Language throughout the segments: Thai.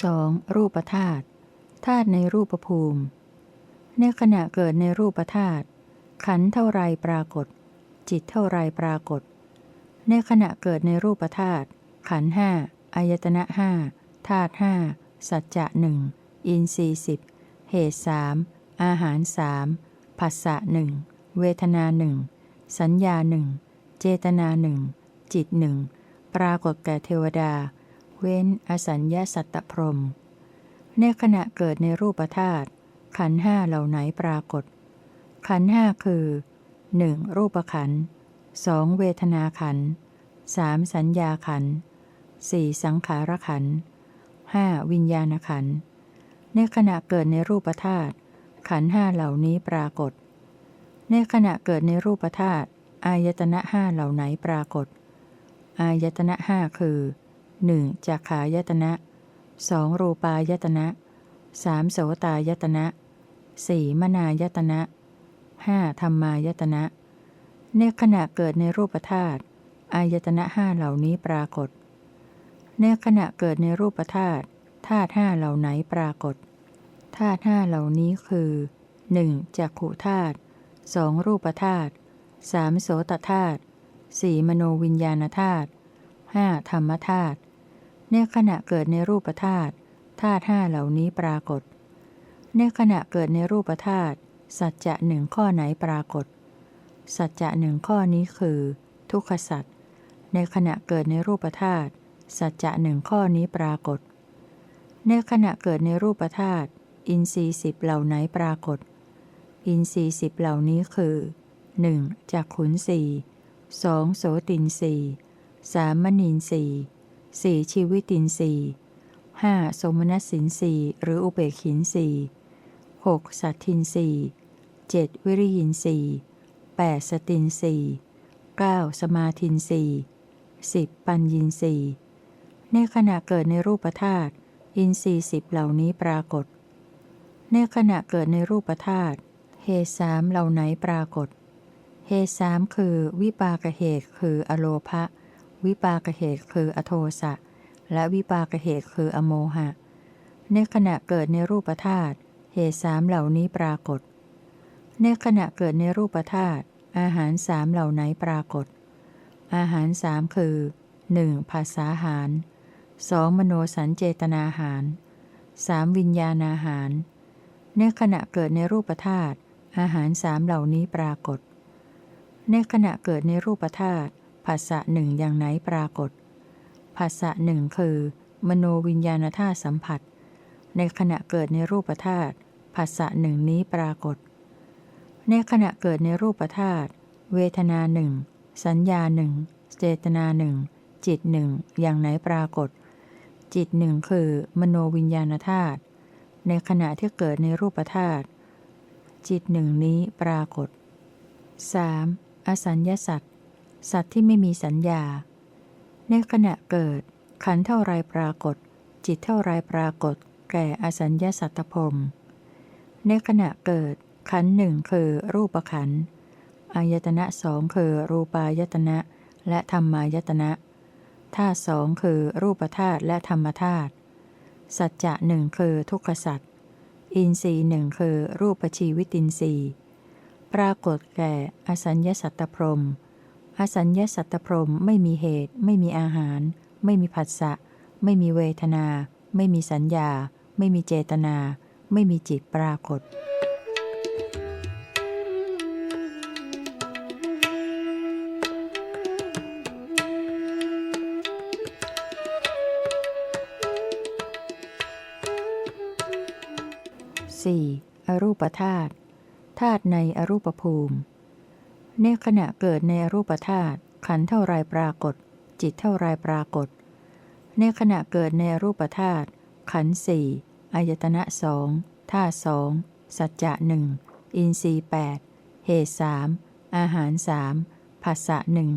2. รูปธาตุธาตุในรูปภูมิ ในขณะเกิดในรูปธาตุขันเท่าไรปรากฏ จิตเท่าไรปรากฏ ในขณะเกิดในรูปธาตุขันห้าอายตนะห้าธาตุห้าสัจจะหนึ่งอินทรีสิบเหตุสามอาหารสามผัสสะหนึ่งเวทนาหนึ่งสัญญาหนึ่งเจตนาหนึ่งจิตหนึ่งปรากฏแก่เทวดา เว้นอสัญญาสัตตพรม ในขณะเกิดในรูปธาตุขันห้าเหล่าไหนปรากฏ ขันห้าคือ 1. รูปขันธ์ 2. เวทนาขันธ์ 3. สัญญาขันธ์ 4. สังขารขันธ์ 5. วิญญาณขันในขณะเกิดในรูปธาตุขันห้าเหล่านี้ปรากฏ ในขณะเกิดในรูปธาตุอายตนะห้าเหล่าไหนปรากฏ อายตนะห้าคือ 1. จักขายตนะ 2. รูปายตนะ 3. โสตายตนะ 4. มนายตนะ 5. ธรรมายตนะ ในขณะเกิดในรูปธาตุอายตนะห้าเหล่านี้ปรากฏ ในขณะเกิดในรูปธาตุธาตุห้าเหล่าไหนปรากฏธาตุห้าเหล่านี้คือ 1. จักขุธาตุ 2. รูปธาตุ 3. โสตธาตุ 4. มโนวิญญาณธาตุ 5. ธรรมธาตุ ในขณะเกิดในรูปธาตุธาตุห้าเหล่านี้ปรากฏ ในขณะเกิดในรูปธาตุสัจจะหนึ่งข้อไหนปรากฏ สัจจะหนึ่งข้อนี้คือ ทุกขสัจในขณะเกิดในรูปธาตุสัจจะหนึ่งข้อนี้ปรากฏ ในขณะเกิดในรูปธาตุอินทรีย์สิบเหล่าไหนปรากฏ อินทรีย์สิบเหล่านี้คือ 1. จากขุนสี่สองโสตินสีสามมณีนสี สี่ชีวิตินสีห้าสมณสินสีหรืออุเบกขินสีหกสัตทินสีเจ็ดวิริยินสีแปดสตินสีเก้าสมาทินสีสิบปัญญินสีในขณะเกิดในรูปธาตุอินทรีสิบเหล่านี้ปรากฏ ในขณะเกิดในรูปธาตุเหสามเหล่าไหนปรากฏ เหสามคือวิปากเหตุคืออโลภะ วิปากเหตุคืออโทสะ และวิปากเหตุคืออโมหะ ในขณะเกิดในรูปธาตุเหตุสามเหล่านี้ปรากฏ ในขณะเกิดในรูปธาตุอาหารสามเหล่าไหนปรากฏ อาหารสามคือ 1. ภาษาหาร 2. มโนสัญเจตนาหาร 3. วิญญาณอาหาร ในขณะเกิดในรูปธาตุอาหารสามเหล่านี้ปรากฏ ในขณะเกิดในรูปธาตุ ภาษะหนึ่งอย่างไหนปรากฏภาษะหนึ่งคือ มโนวิญญาณธาตุสัมผัส ในขณะเกิดในรูปธาตุภาษะหนึ่งนี้ปรากฏ ในขณะเกิดในรูปธาตุเวทนาหนึ่งสัญญาหนึ่งเจตนาหนึ่งจิตหนึ่งอย่างไหนปรากฏ จิตหนึ่งคือ มโนวิญญาณธาตุในขณะที่เกิดในรูปธาตุจิตหนึ่งนี้ปรากฏ 3. อสัญญาสัตว สัตว์ที่ไม่มีสัญญา ในขณะเกิด ขันเท่าไรปรากฏ จิตเท่าไรปรากฏ แก่อสัญญาสัตตพรมในขณะเกิด ขันหนึ่งคือรูปขันอายตนะสองคือรูปายตนะ และธรรมายตนะธาตุสองคือรูปธาตุและธรรมธาตุสัจจะหนึ่งคือทุกขสัจอินทรีย์หนึ่งคือรูปชีวิตินทรีย์ ปรากฏแก่อสัญญาสัตตพรม อสัญญาสัตตพรมไม่มีเหตุ ไม่มีอาหาร ไม่มีผัสสะ ไม่มีเวทนา ไม่มีสัญญา ไม่มีเจตนา ไม่มีจิตปรากฏ 4. อรูปธาตุธาตุในอรูปภูมิ ในขณะเกิดในรูปธาตุขันเท่าไรปรากฏ จิตเท่าไรปรากฏ ในขณะเกิดในรูปธาตุขันสี่อายตนะสองธาสองสัจจะหนึ่งอินทรีแปดเหตุสามอาหารสามภาษะหนึ่ง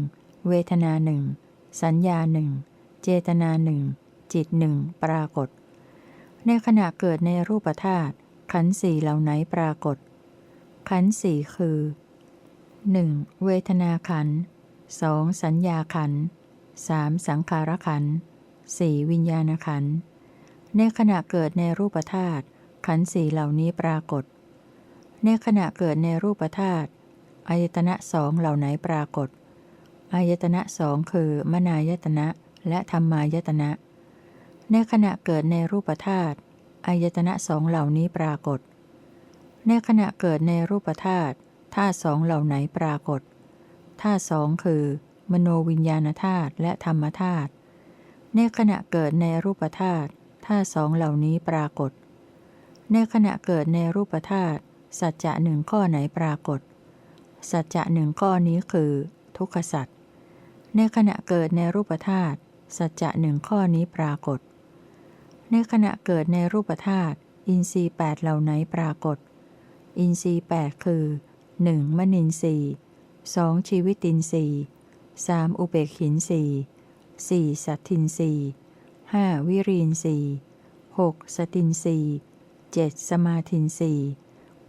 เวทนาหนึ่งสัญญาหนึ่งเจตนาหนึ่งจิตหนึ่งปรากฏ ในขณะเกิดในรูปธาตุขันสี่เหล่าไหนปรากฏ ขันสี่คือ 1. เวทนาขันธ์ 2. สัญญาขันธ์ 3. สังขารขันธ์ 4. วิญญาณขันธ์ในขณะเกิดในรูปธาตุขันธ์สี่เหล่านี้ปรากฏ ในขณะเกิดในรูปธาตุอายตนะสองเหล่าไหนปรากฏอายตนะสองคือมนายตนะและธรรมายตนะ ในขณะเกิดในรูปธาตุอายตนะสองเหล่านี้ปรากฏ ในขณะเกิดในรูปธาตุ ธาตุสองเหล่าไหนปรากฏธาตุสองคือ มโนวิญญาณธาตุและธรรมธาตุในขณะเกิดในรูปธาตุธาตุสองเหล่านี้ปรากฏ ในขณะเกิดในรูปธาตุสัจจะหนึ่งข้อไหนปรากฏ สัจจะหนึ่งข้อนี้คือ ทุกขสัจในขณะเกิดในรูปธาตุสัจจะหนึ่งข้อนี้ปรากฏ ในขณะเกิดในรูปธาตุอินทรีย์แปดเหล่าไหนปรากฏ อินทรีย์แปดคือ 1. มนินทรีย์สองชีวิตินทรีย์สามอุเบกขินทรีย์สี่สัตทินทรีย์ห้าวิรินทรีย์หกสตินทรีย์เจ็ดสมาธินทรีย์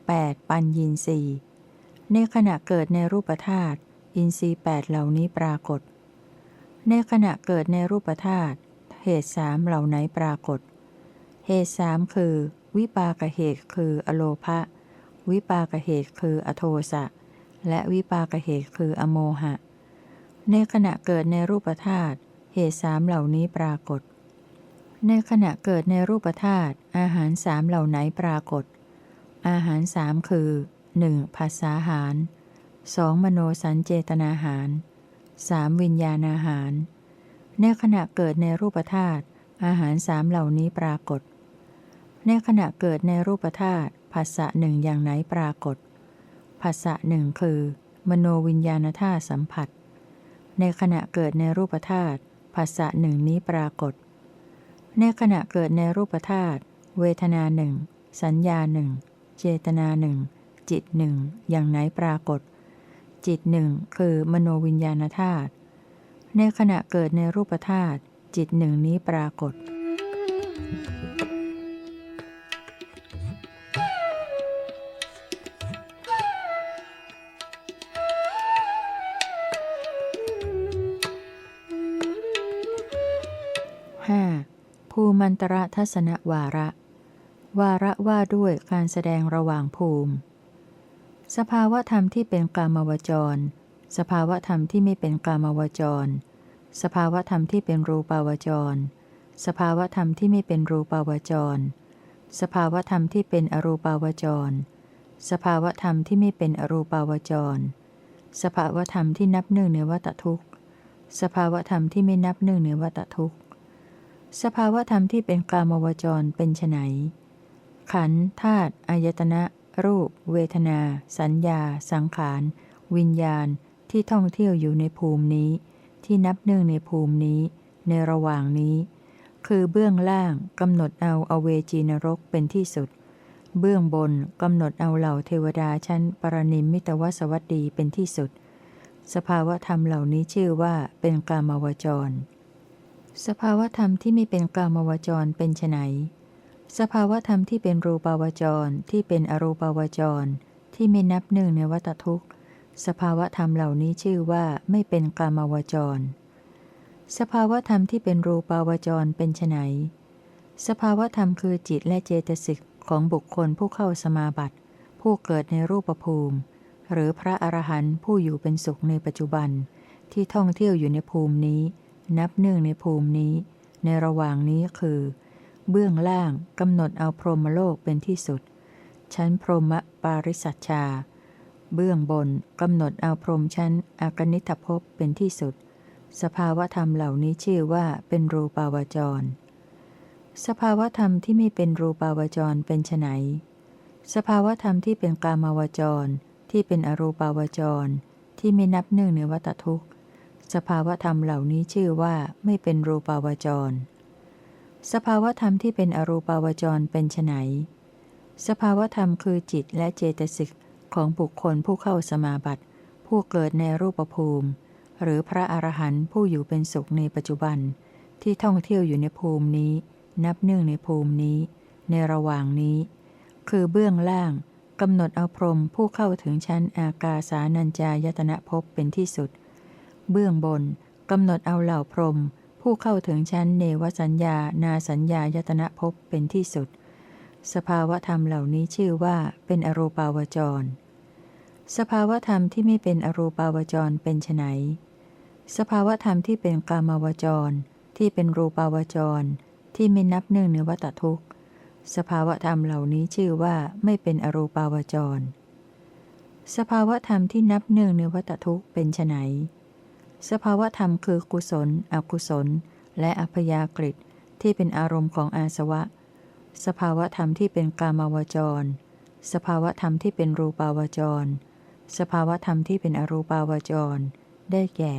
แปดปัญญินทรีย์ในขณะเกิดในรูปธาตุอินทรีย์แปดเหล่านี้ปรากฏ ในขณะเกิดในรูปธาตุเหตุสามเหล่าไหนปรากฏ เหตุสามคือ วิปากเหตุคืออโลภะ วิปากเหตุคืออโทสะ และวิปากเหตุคืออโมหะ ในขณะเกิดในรูปธาตุเหตุสามเหล่านี้ปรากฏ ในขณะเกิดในรูปธาตุอาหารสามเหล่าไหนปรากฏ อาหารสามคือ 1. ภาษาหาร 2. มโนสัญเจตนาหาร 3. วิญญาณอาหาร ในขณะเกิดในรูปธาตุอาหารสามเหล่านี้ปรากฏ ในขณะเกิดในรูปธาตุ ภาษะหนึ่งอย่างไหนปรากฏภาษะหนึ่งคือ มโนวิญญาณธาตุสัมผัส ในขณะเกิดในรูปธาตุภาษะหนึ่งนี้ปรากฏ ในขณะเกิดในรูปธาตุเวทนาหนึ่งสัญญาหนึ่งเจตนาหนึ่งจิตหนึ่งอย่างไหนปรากฏ จิตหนึ่งคือมโนวิญญาณธาตุในขณะเกิดในรูปธาตุจิตหนึ่งนี้ปรากฏ 5. ภู มันตระทัศนวาระ วาระว่าด้วยการแสดงระหว่างภูมิ สภาวธรรมที่เป็นกามวจร สภาวธรรมที่ไม่เป็นกามวจร สภาวธรรมที่เป็นรูปาวจร สภาวธรรมที่ไม่เป็นรูปาวจร สภาวธรรมที่เป็นอรูปาวจร สภาวธรรมที่ไม่เป็นอรูปาวจร สภาวธรรมที่นับหนึ่งในวัตทุกข์ สภาวธรรมที่ไม่นับหนึ่งในวัตทุกข์ สภาวธรรมที่เป็นกามวจรเป็นไนขันธ์ธาตุอายตนะ รูป เวทนา สัญญา สังขาร วิญญาณที่ท่องเที่ยวอยู่ในภูมินี้ ที่นับเนื่องในภูมินี้ ในระหว่างนี้ คือเบื้องล่างกำหนดเอาอเวจีนรกเป็นที่สุด เบื้องบนกำหนดเอาเหล่าเทวดาชั้นปรนิมมิตวสวัสดีเป็นที่สุด สภาวธรรมเหล่านี้ชื่อว่าเป็นกามวจร สภาวธรรมที่ไม่เป็นกลามวจรเป็นไนสภาวธรรมที่เป็นรูปาวจรที่เป็นอรูปาวจร ที่ไม่นับหนึ่งในวัตทุกข์สภาวธรรมเหล่านี้ชื่อว่าไม่เป็นกลามวจร สภาวธรรมที่เป็นรูปาวจรเป็นไนสภาวธรรมคือจิตและเจตสิกของบุคคลผู้เข้าสมาบัติ ผู้เกิดในรูปภูมิ หรือพระอรหันต์ผู้อยู่เป็นสุขในปัจจุบัน ที่ท่องเที่ยวอยู่ในภูมินี้ นับหนึ่งในภูมินี้ ในระหว่างนี้คือ เบื้องล่างกำหนดเอาพรหมโลกเป็นที่สุด ชั้นพรหมปาริสัชชา เบื้องบนกำหนดเอาพรหมชั้นอากนิทภพเป็นที่สุด สภาวธรรมเหล่านี้ชื่อว่าเป็นรูปาวจร สภาวธรรมที่ไม่เป็นรูปาวจรเป็นไนสภาวธรรมที่เป็นกามาวจร ที่เป็นอรูปาวจร ที่ไม่นับหนึ่งในวัตทุกข์ สภาวธรรมเหล่านี้ชื่อว่าไม่เป็นรูปาวจร สภาวธรรมที่เป็นอรูปาวจรเป็นไนสภาวธรรมคือจิตและเจตสิกของบุคคลผู้เข้าสมาบัติ ผู้เกิดในรูปภูมิ หรือพระอรหันต์ผู้อยู่เป็นสุขในปัจจุบัน ที่ท่องเที่ยวอยู่ในภูมินี้ นับเนื่องในภูมินี้ ในระหว่างนี้ คือเบื้องล่างกำหนดเอาพรหมผู้เข้าถึงชั้นอากาสานัญจายตนะภพเป็นที่สุด เบื้องบนกำหนดเอาเหล่าพรหมผู้เข้าถึงชั้นเนวสัญญา นาสัญญายตนะภพเป็นที่สุด สภาวธรรมเหล่านี้ชื่อว่าเป็นอรูปาวจร สภาวธรรมที่ไม่เป็นอรูปาวจรเป็นไนสภาวธรรมที่เป็นกามาวจร ที่เป็นรูปาวจร ที่ไม่นับเนื่องในวัตทุกข์ สภาวธรรมเหล่านี้ชื่อว่าไม่เป็นอรูปาวจร สภาวธรรมที่นับเนื่องในวัตทุกข์เป็นไน สภาวธรรมคือกุศล อกุศล และอัพยากฤิที่เป็นอารมณ์ของอาสวะ สภาวธรรมที่เป็นกามาวจร สภาวธรรมที่เป็นรูปาวจร สภาวธรรมที่เป็นอรูปาวจร ได้แก่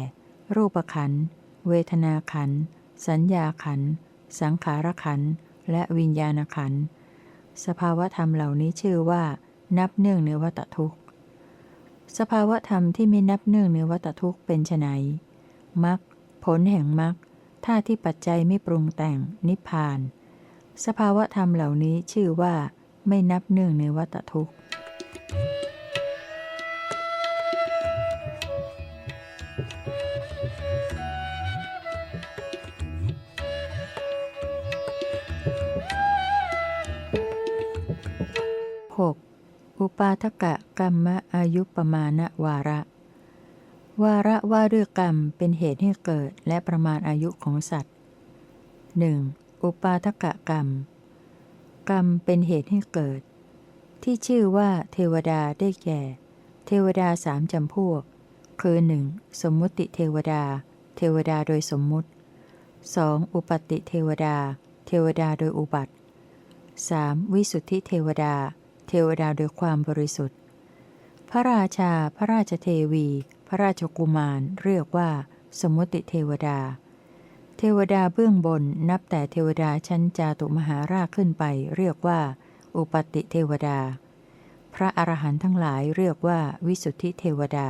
รูปขันธ์เวทนาขันธ์สัญญาขันธ์สังขารขันธ์และวิญญาณขันธ์สภาวธรรมเหล่านี้ชื่อว่า นับเนื่องในวัตทุกข์ สภาวธรรมที่ไม่นับเนื่องในวัตทุกข์เป็นไนมักผลแห่งมักท่าที่ปัจจัยไม่ปรุงแต่งนิพพาน สภาวธรรมเหล่านี้ชื่อว่า ไม่นับเนื่องในวัตทุกข์ อุปาทกะกรรมะอายุปมาณวาระ วาระว่าด้วยกรรมเป็นเหตุให้เกิดและประมาณอายุของสัตว์ 1. อุปาทกะกรรม กรรมเป็นเหตุให้เกิด ที่ชื่อว่าเทวดาได้แก่ เทวดาสามจำพวก คือ 1. สมมุติเทวดา เทวดาโดยสมมุติ 2. อุปติเทวดา เทวดาโดยอุบัติ 3. วิสุทธิเทวดา เทวดาโดยความบริสุทธิ์ พระราชา พระราชเทวี พระราชกุมารเรียกว่า สมมติเทวดา เทวดาเบื้องบนนับแต่เทวดาชั้นจาตุมหาราชขึ้นไป เรียกว่า อุปติเทวดา พระอรหันต์ทั้งหลายเรียกว่าวิสุทธิเทวดา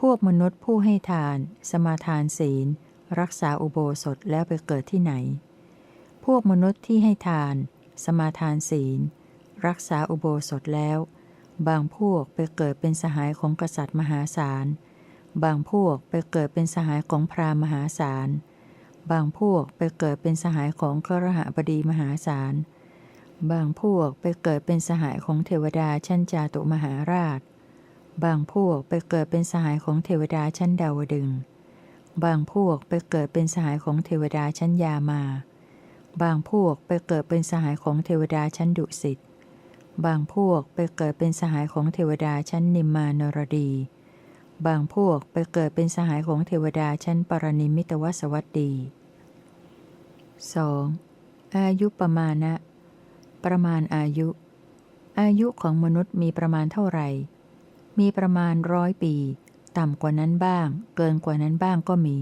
พวกมนุษย์ผู้ให้ทาน สมาทานศีล รักษาอุโบสถแล้วไปเกิดที่ไหน พวกมนุษย์ที่ให้ทาน สมาทานศีล รักษาอุโบสถแล้ว บางพวกไปเกิดเป็นสหายของกษัตริย์มหาศาล บางพวกไปเกิดเป็นสหายของพราหมณ์มหาศาล บางพวกไปเกิดเป็นสหายของครหบดีมหาศาล บางพวกไปเกิดเป็นสหายของเทวดาชั้นจาตุมหาราช บางพวกไปเกิดเป็นสหายของเทวดาชั้นดาวดึงบางพวกไปเกิดเป็นสหายของเทวดาชั้นยามา บางพวกไปเกิดเป็นสหายของเทวดาชั้นดุสิต บางพวกไปเกิดเป็นสหายของเทวดาชั้นนิมมานรดี บางพวกไปเกิดเป็นสหายของเทวดาชั้นปรนิมิตวสวัสดี 2. อายุประมาณะประมาณอายุ อายุของมนุษย์มีประมาณเท่าไหร่ มีประมาณร้อยปี ต่ำกว่านั้นบ้าง เกินกว่านั้นบ้างก็มี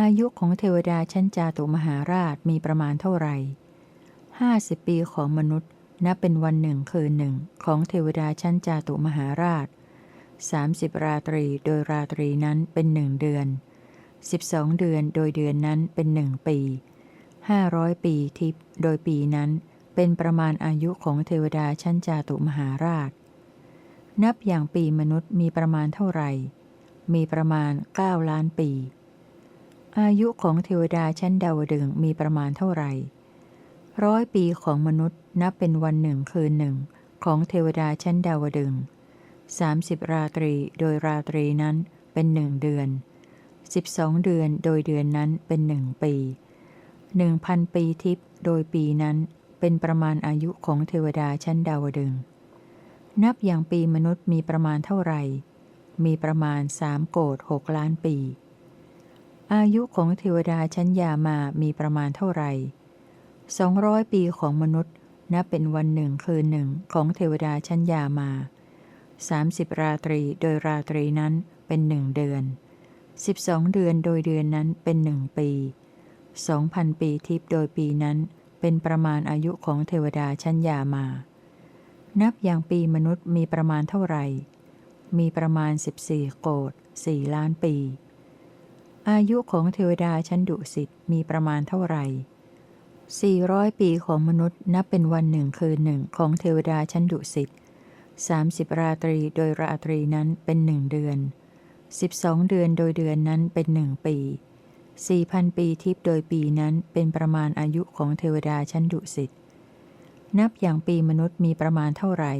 อายุของเทวดาชั้นจาตุมหาราชมีประมาณเท่าไหร่ห้าสิบปีของมนุษย์ นับเป็นวันหนึ่งคืนหนึ่งของเทวดาชั้นจาตุมหาราชสามสิบราตรีโดยราตรีนั้นเป็นหนึ่งเดือนสิบสองเดือนโดยเดือนนั้นเป็นหนึ่งปีห้าร้อยปีทิพย์โดยปีนั้นเป็นประมาณอายุของเทวดาชั้นจาตุมหาราช นับอย่างปีมนุษย์มีประมาณเท่าไหร่ มีประมาณ 9 ล้านปี อายุของเทวดาชั้นดาวดึงมีประมาณเท่าไหร่ ร้อยปีของมนุษย์นับเป็นวันหนึ่งคืนหนึ่ง ของเทวดาชั้นดาวดึงสามสิบราตรีโดยราตรีนั้นเป็นหนึ่งเดือนสิบสองเดือนโดยเดือนนั้นเป็นหนึ่งปีหนึ่งพันปีทิพย์โดยปีนั้นเป็นประมาณอายุของเทวดาชั้นดาวดึง นับอย่างปีมนุษย์มีประมาณเท่าไหร่ มีประมาณสามโกดหกล้านปี อายุของเทวดาชั้นยามามีประมาณเท่าไหร่ สองร้อยปีของมนุษย์นับเป็นวันหนึ่งคืนหนึ่งของเทวดาชั้นยามาสามสิบราตรีโดยราตรีนั้นเป็นหนึ่งเดือนสิบสองเดือนโดยเดือนนั้นเป็นหนึ่งปีสองพันปีทิพย์โดยปีนั้น เป็นประมาณอายุของเทวดาชั้นยามา นับอย่างปีมนุษย์มีประมาณเท่าไหร่ มีประมาณ14โกดสี่ล้านปี อายุของเทวดาชั้นดุสิตมีประมาณเท่าไหร่ 400ปีของมนุษย์นับเป็นวันหนึ่งคืนหนึ่งของเทวดาชั้นดุสิต30ราตรีโดยราตรีนั้นเป็นหนึ่งเดือน12เดือนโดยเดือนนั้นเป็นหนึ่งปีสี่พันปีทิพย์โดยปีนั้นเป็นประมาณอายุของเทวดาชั้นดุสิตนับอย่างปีมนุษย์มีประมาณเท่าไหร่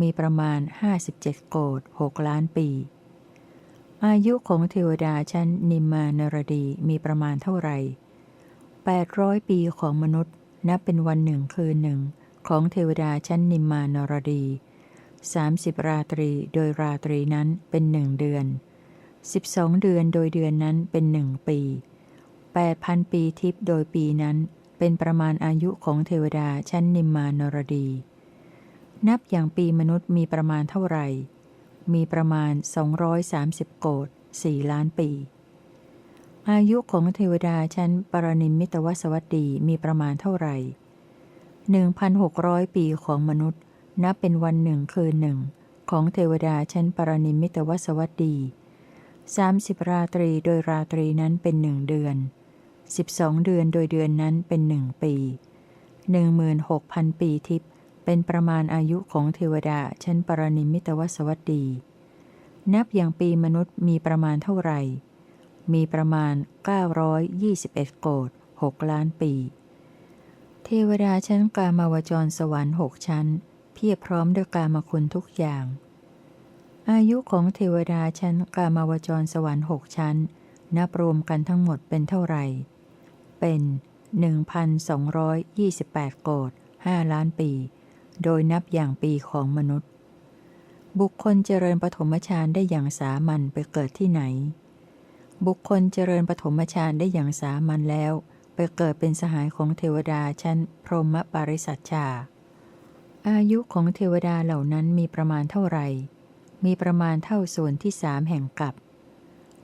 มีประมาณ 57 โกด6ล้านปี อายุของเทวดาชั้นนิมมานรดีมีประมาณเท่าไหร่ 800ปีของมนุษย์ นับเป็นวันหนึ่งคืนหนึ่ง ของเทวดาชั้นนิมมานรดี 30 ราตรีโดยราตรีนั้นเป็นหนึ่งเดือน 12 เดือนโดยเดือนนั้นเป็นหนึ่งปี 8,000 ปีทิพย์โดยปีนั้น เป็นประมาณอายุของเทวดาชั้นนิมมานรดี นับอย่างปีมนุษย์มีประมาณเท่าไหร่ มีประมาณ 230 โกด4ล้านปี อายุของเทวดาชั้นปรนิมมิตวสวัสดีมีประมาณเท่าไหร่1,600ปีของมนุษย์ นับเป็นวันหนึ่งคืนหนึ่ง ของเทวดาชั้นปรนิมมิตวสวัสดี30ราตรีโดยราตรีนั้นเป็นหนึ่งเดือน12เดือนโดยเดือนนั้นเป็นหนึ่งปี16,000ปีทิพย์เป็นประมาณอายุของเทวดาชั้นปรนิมมิตวสวัสดี นับอย่างปีมนุษย์มีประมาณเท่าไหร่ มีประมาณ 921 โกด6ล้านปี เทวดาชั้นกามาวจรสวรรค์หกชั้น เพียบพร้อมด้วยกามคุณทุกอย่าง อายุของเทวดาชั้นกามาวจรสวรรค์หกชั้น นับรวมกันทั้งหมดเป็นเท่าไหร่ เป็น 1,228 โกด5ล้านปี โดยนับอย่างปีของมนุษย์ บุคคลเจริญปฐมฌานได้อย่างสามัญไปเกิดที่ไหน บุคคลเจริญปฐมฌานได้อย่างสามัญแล้ว ไปเกิดเป็นสหายของเทวดาชั้น พรหมปาริสัชชา อายุของเทวดาเหล่านั้นมีประมาณเท่าไหร่ มีประมาณเท่าส่วนที่สามแห่งกับ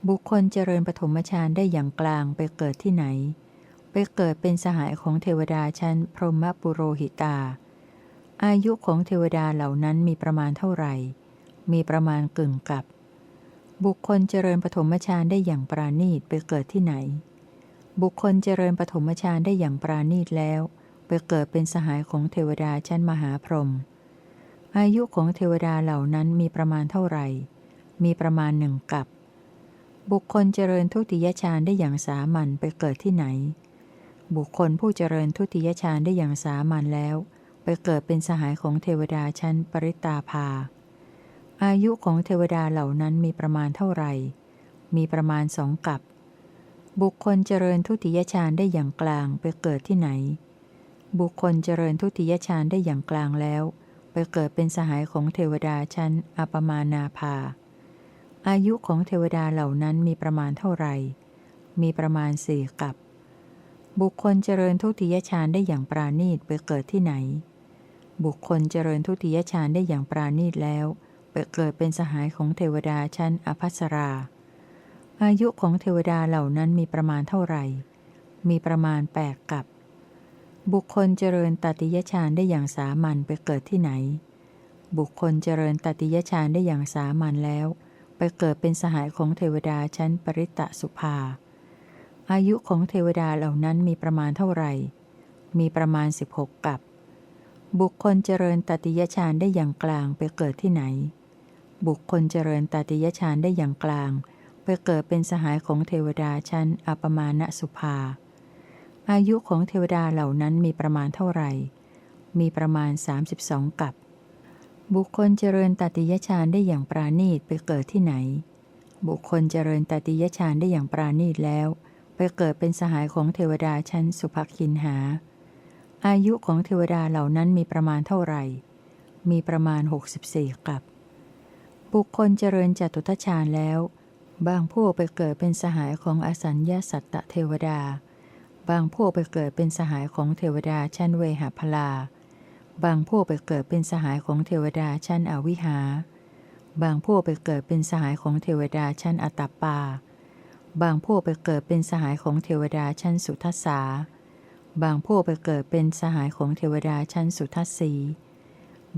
บุคคลเจริญปฐมฌานได้อย่างกลางไปเกิดที่ไหน ไปเกิดเป็นสหายของเทวดาชั้น พรหมปุโรหิตา อายุของเทวดาเหล่านั้นมีประมาณเท่าไหร่ มีประมาณกึ่งกับ บุคคลเจริญปฐมฌานได้อย่างปราณีตไปเกิดที่ไหน บุคคลเจริญปฐมฌานได้อย่างปราณีตแล้ว ไปเกิดเป็นสหายของเทวดาชั้นมหาพรหม อายุของเทวดาเหล่านั้นมีประมาณเท่าไหร่ มีประมาณหนึ่งกับ บุคคลเจริญทุติยฌานได้อย่างสามัญไปเกิดที่ไหน บุคคลผู้เจริญทุติยฌานได้อย่างสามัญแล้ว ไปเกิดเป็นสหายของเทวดาชั้นปริตาภา อายุของเทวดาเหล่านั้นมีประมาณเท่าไหร่ มีประมาณสองกับ บุคคลเจริญทุติยฌานได้อย่างกลางไปเกิดที่ไหน บุคคลเจริญทุติยฌานได้อย่างกลางแล้ว ไปเกิดเป็นสหายของเทวดาชั้นอปมานาภา อายุของเทวดาเหล่านั้นมีประมาณเท่าไหร่ มีประมาณสี่กับ บุคคลเจริญทุติยฌานได้อย่างปราณีตไปเกิดที่ไหน บุคคลเจริญทุติยฌานได้อย่างปราณีตแล้ว ไปเกิดเป็นสหายของเทวดาชั้นอภัสรา อายุของเทวดาเหล่านั้นมีประมาณเท่าไหร่ มีประมาณแปดกับ บุคคลเจริญตติยฌานได้อย่างสามัญไปเกิดที่ไหน บุคคลเจริญตติยฌานได้อย่างสามัญแล้ว ไปเกิดเป็นสหายของเทวดาชั้นปริตตสุภา อายุของเทวดาเหล่านั้นมีประมาณเท่าไหร่ มีประมาณ 16 กับบุคคลเจริญตติยฌานได้อย่างกลางไปเกิดที่ไหน บุคคลเจริญตติยฌานได้อย่างกลาง ไปเกิดเป็นสหายของเทวดาชั้นอปมาณสุภา อายุของเทวดาเหล่านั้นมีประมาณเท่าไหร่ มีประมาณ 32 กับ บุคคลเจริญตติยฌานได้อย่างปราณีตไปเกิดที่ไหน บุคคลเจริญตติยฌานได้อย่างปราณีตแล้ว ไปเกิดเป็นสหายของเทวดาชั้นสุภคินหา อายุของเทวดาเหล่านั้นมีประมาณเท่าไหร่ มีประมาณ 64 กับ บุคคลเจริญจตุทชานแล้ว บางพวกไปเกิดเป็นสหายของอสัญญาสัตตเทวดา บางพวกไปเกิดเป็นสหายของเทวดาชั้นเวหพลา บางพวกไปเกิดเป็นสหายของเทวดาชั้นอวิหา บางพวกไปเกิดเป็นสหายของเทวดาชั้นอตตปา บางพวกไปเกิดเป็นสหายของเทวดาชั้นสุทัสสา บางพวกไปเกิดเป็นสหายของเทวดาชั้นสุทัสสี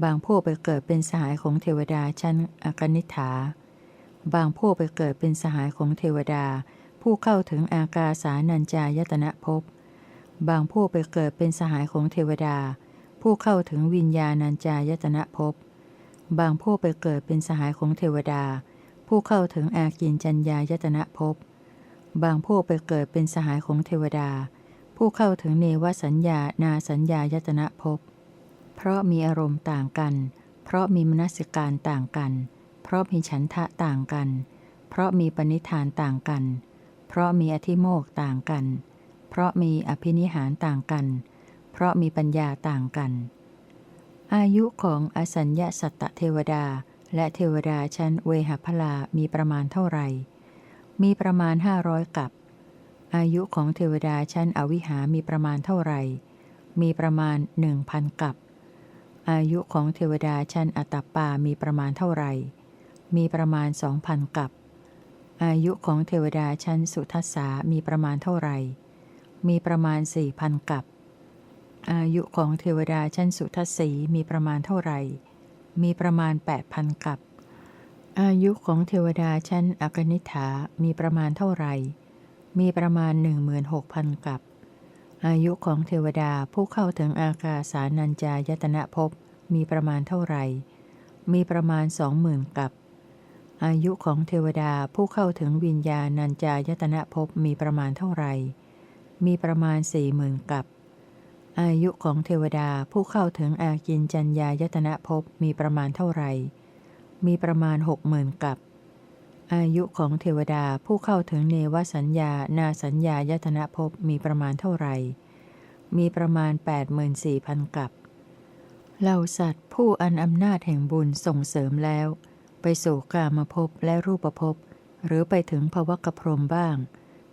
บางพวกไปเกิดเป็นสหายของเทวดาชั้นอกนิฐา บางพวกไปเกิดเป็นสหายของเทวดา ผู้เข้าถึงอากาสานัญจายตนะภพ บางพวกไปเกิดเป็นสหายของเทวดา ผู้เข้าถึงวิญญาณัญจายตนะภพ บางพวกไปเกิดเป็นสหายของเทวดา ผู้เข้าถึงอากินจัญญายตนะภพ บางพวกไปเกิดเป็นสหายของเทวดา ผู้เข้าถึงเนวสัญญานาสัญญายตนะภพ เพราะมีอารมณ์ต่างกัน เพราะมีมนสิการต่างกัน เพราะมีฉันทะต่างกัน เพราะมีปณิธานต่างกัน เพราะมีอธิโมกต่างกัน เพราะมีอภินิหารต่างกัน เพราะมีปัญญาต่างกัน อายุของอสัญญาสัตตเทวดา และเทวดาชั้นเวหพลามีประมาณเท่าไหร่ มีประมาณห้าร้อยกับ อายุของเทวดาชั้นอวิหามีประมาณเท่าไหร่ มีประมาณหนึ่งพันกับ อายุของเทวดาชั้นอัตปามีประมาณเท่าไหร่ มีประมาณสองพันกับ อายุของเทวดาชั้นสุทัสสามีประมาณเท่าไหร่ มีประมาณสี่พันกับ อายุของเทวดาชั้นสุทัสสีมีประมาณเท่าไหร่ มีประมาณแปดพันกับ อายุของเทวดาชั้นอกนิฐามีประมาณเท่าไหร่ มีประมาณหนึ่งหมื่นหกพันกับ อายุของเทวดาผู้เข้าถึงอากาสานัญจายตนะภพมีประมาณเท่าไหร่ มีประมาณสองหมื่นกับ อายุของเทวดาผู้เข้าถึงวิญญาณัญจายตนะภพมีประมาณเท่าไหร่ มีประมาณสี่หมื่นกับ อายุของเทวดาผู้เข้าถึงอากินจัญญายตนะภพมีประมาณเท่าไหร่ มีประมาณหกหมื่นกับ อายุของเทวดาผู้เข้าถึงเนวสัญญา นาสัญญายตนะภพมีประมาณเท่าไหร่ มีประมาณ8ปดหมื่นสี่พันกับเหล่าสัตว์ ผู้อันอำนาจแห่งบุญส่งเสริมแล้ว ไปสู่กามภพและรูปภพ หรือไปถึงภวกพรมบ้าง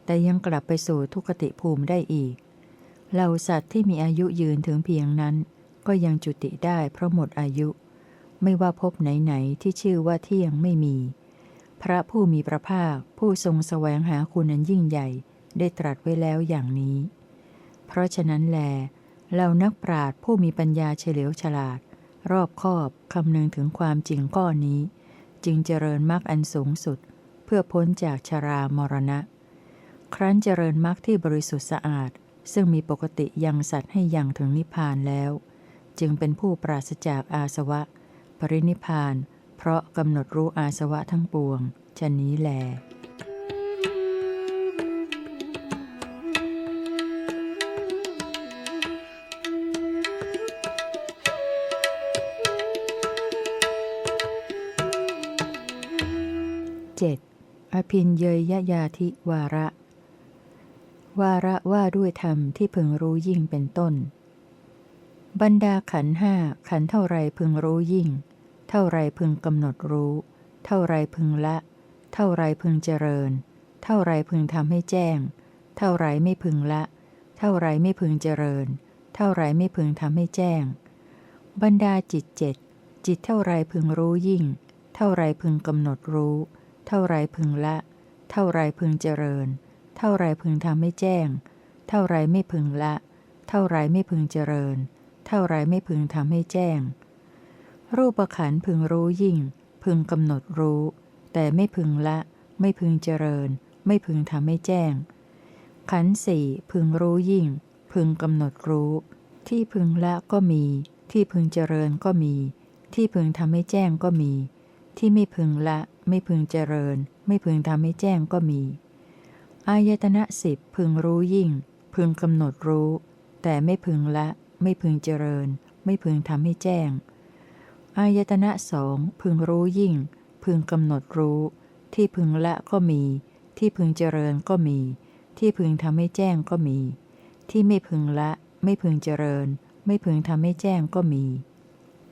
แต่ยังกลับไปสู่ทุกติภูมิได้อีก เหล่าสัตว์ที่มีอายุยืนถึงเพียงนั้น ก็ยังจุติได้เพราะหมดอายุ ไม่ว่าภพไหนๆที่ชื่อว่าเที่ยงไม่มี พระผู้มีพระภาคผู้ทรงแสวงหาคุณอันยิ่งใหญ่ได้ตรัสไว้แล้วอย่างนี้ เพราะฉะนั้นแลเรานักปราชญ์ผู้มีปัญญาเฉลียวฉลาด รอบคอบคำนึงถึงความจริงข้อนี้ จึงเจริญมรรคอันสูงสุด เพื่อพ้นจากชรามรณะ ครั้นเจริญมรรคที่บริสุทธิ์สะอาด ซึ่งมีปกติยังสัตว์ให้ยังถึงนิพพานแล้ว จึงเป็นผู้ปราศจากอาสวะ ปรินิพพาน เพราะกำหนดรู้อาสวะทั้งปวงชนนี้แล 7. อภินเยยยาธิวาระ วาระว่าด้วยธรรมที่พึงรู้ยิ่งเป็นต้น บรรดาขันห้าขันเท่าไรพึงรู้ยิ่ง ท่าไรพึงกำหนดรู้ เท่าไรพึงละ เท่าไรพึงเจริญ เท่าไรพึงทำให้แจ้ง เท่าไรไม่พึงละ เท่าไรไม่พึงเจริญ เท่าไรไม่พึงทำให้แจ้ง บรรดาจิตเจ็ดจิตเท่าไรพึงรู้ยิ่ง เท่าไรพึงกำหนดรู้ เท่าไรพึงละ เท่าไรพึงเจริญ เท่าไรพึงทำให้แจ้ง เท่าไรไม่พึงละ เท่าไรไม่พึงเจริญ เท่าไรไม่พึงทำให้แจ้ง รูปขันพึงรู้ยิ่ง พึงกำหนดรู้ แต่ไม่พึงละ ไม่พึงเจริญ ไม่พึงทำให้แจ้ง ขันสี่พึงรู้ยิ่ง พึงกำหนดรู้ ที่พึงละก็มี ที่พึงเจริญก็มี ที่พึงทำให้แจ้งก็มี ที่ไม่พึงละ ไม่พึงเจริญ ไม่พึงทำให้แจ้งก็มี อายตนะสิบพึงรู้ยิ่ง พึงกำหนดรู้ แต่ไม่พึงละ ไม่พึงเจริญ ไม่พึงทำให้แจ้ง อายตนะสองพึงรู้ยิ่ง พึงกำหนดรู้ ที่พึงละก็มี ที่พึงเจริญก็มี ที่พึงทำให้แจ้งก็มี ที่ไม่พึงละ ไม่พึงเจริญ ไม่พึงทำให้แจ้งก็มี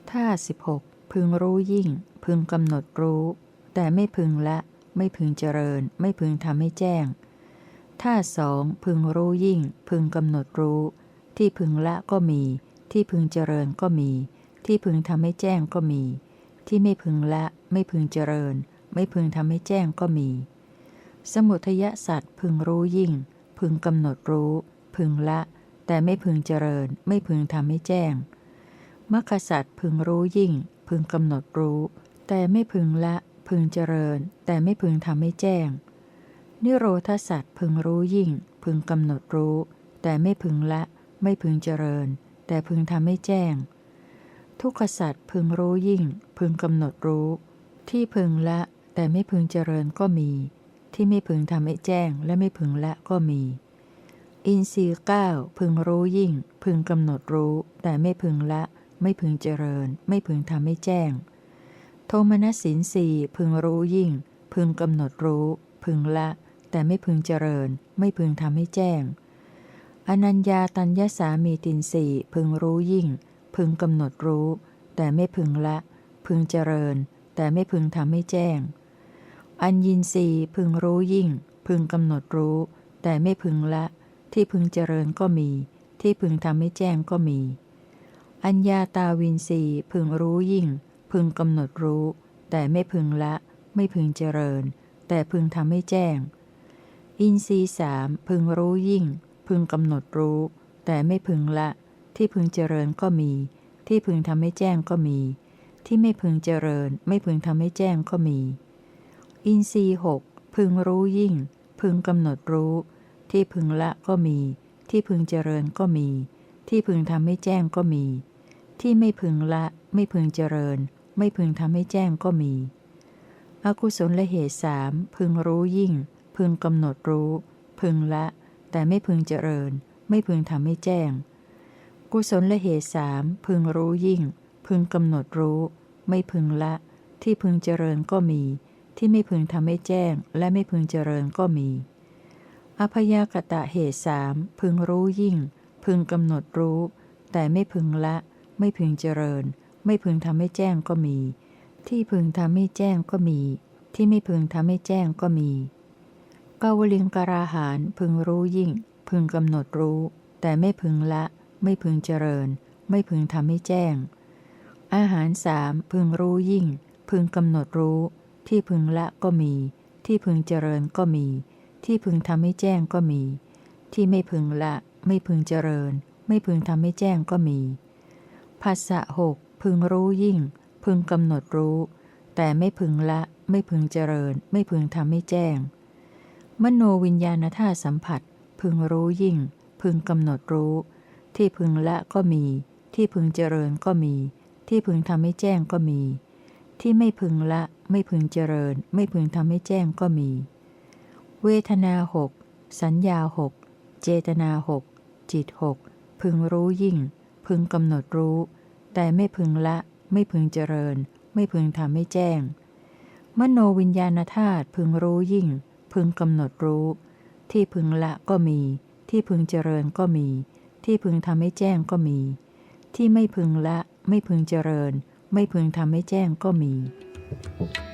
ท่าสิบหกพึงรู้ยิ่ง พึงกำหนดรู้ แต่ไม่พึงละ ไม่พึงเจริญ ไม่พึงทำให้แจ้งท่าสองพึงรู้ยิ่ง พึงกำหนดรู้ ที่พึงละก็มี ที่พึงเจริญก็มี ที่พึงทำให้แจ้งก็มี ที่ไม่พึงละ ไม่พึงเจริญ ไม่พึงทำให้แจ้งก็มี สมุทยสัตว์พึงรู้ยิ่ง พึงกำหนดรู้ พึงละ แต่ไม่พึงเจริญ ไม่พึงทำให้แจ้งมรรคสัตว์พึงรู้ยิ่ง พึงกำหนดรู้ แต่ไม่พึงละ พึงเจริญ แต่ไม่พึงทำให้แจ้ง นิโรธสัตว์พึงรู้ยิ่ง พึงกำหนดรู้ แต่ไม่พึงละ ไม่พึงเจริญ แต่พึงทำให้แจ้ง ทุกขสัตว์พึงรู้ยิ่ง พึงกำหนดรู้ ที่พึงละแต่ไม่พึงเจริญก็มี ที่ไม่พึงทำให้แจ้งและไม่พึงละก็มี อินทรีย์เก้าพึงรู้ยิ่ง พึงกำหนดรู้ แต่ไม่พึงละ ไม่พึงเจริญ ไม่พึงทำให้แจ้ง โทมนัสสินสีพึงรู้ยิ่ง พึงกำหนดรู้ พึงละ แต่ไม่พึงเจริญ ไม่พึงทำให้แจ้ง อนัญญาตัญญสามีตินสีพึงรู้ยิ่ง พึงกำหนดรู้ แต่ไม่พึงละ พึงเจริญ แต่ไม่พึงทำให้แจ้ง อัญญินรีพึงรู้ยิ่ง พึงกำหนดรู้ แต่ไม่พึงละ ที่พึงเจริญก็มี ที่พึงทำให้แจ้งก็มี อัญญาตาวินรีพึงรู้ยิ่ง พึงกำหนดรู้ แต่ไม่พึงละ ไม่พึงเจริญ แต่พึงทำให้แจ้ง อินทรีสามพึงรู้ยิ่ง พึงกำหนดรู้ แต่ไม่พึงละ ที่พึงเจริญก็มี ที่พึงทำให้แจ้งก็มี ที่ไม่พึงเจริญ ไม่พึงทำให้แจ้งก็มี อินทรีหกพึงรู้ยิ่ง พึงกำหนดรู้ ที่พึงละก็มี ที่พึงเจริญก็มี ที่พึงทำให้แจ้งก็มี ที่ไม่พึงละ ไม่พึงเจริญ ไม่พึงทำให้แจ้งก็มี อกุศลละเหตุสามพึงรู้ยิ่ง พึงกำหนดรู้ พึงละ แต่ไม่พึงเจริญ ไม่พึงทำให้แจ้ง กุศลละเหตุสามพึงรู้ยิ่ง พึงกำหนดรู้ ไม่พึงละ ที่พึงเจริญก็มี ที่ไม่พึงทำให้แจ้ง และไม่พึงเจริญก็มี อพยากตะเหตุสามพึงรู้ยิ่ง พึงกำหนดรู้ แต่ไม่พึงละ ไม่พึงเจริญ ไม่พึงทำให้แจ้งก็มี ที่พึงทำให้แจ้งก็มี ที่ไม่พึงทำให้แจ้งก็มีกาวลิงกราหารพึงรู้ยิ่ง พึงกำหนดรู้ แต่ไม่พึงละ ไม่พึงเจริญ ไม่พึงทำให้แจ้ง อาหารสามพึงรู้ยิ่ง พึงกำหนดรู้ ที่พึงละก็มี ที่พึงเจริญก็มี ที่พึงทำให้แจ้งก็มี ที่ไม่พึงละ ไม่พึงเจริญ ไม่พึงทำให้แจ้งก็มีภาษะหกพึงรู้ยิ่ง พึงกำหนดรู้ แต่ไม่พึงละ ไม่พึงเจริญ ไม่พึงทำให้แจ้ง มโนวิญญาณธาสัมผัส พึงรู้ยิ่ง พึงกำหนดรู้ ที่พึงละก็มี ที่พึงเจริญก็มี ที่พึงทำให้แจ้งก็มี ที่ไม่พึงละ ไม่พึงเจริญ ไม่พึงทำให้แจ้งก็มี เวทนาหกสัญญาหกเจตนาหกจิตหกพึงรู้ยิ่ง พึงกำหนดรู้ แต่ไม่พึงละ ไม่พึงเจริญ ไม่พึงทำให้แจ้ง มโนวิญญาณธาตุพึงรู้ยิ่ง พึงกำหนดรู้ ที่พึงละก็มี ที่พึงเจริญก็มี ที่พึงทำให้แจ้งก็มี ที่ไม่พึงละ ไม่พึงเจริญ ไม่พึงทำให้แจ้งก็มี Thank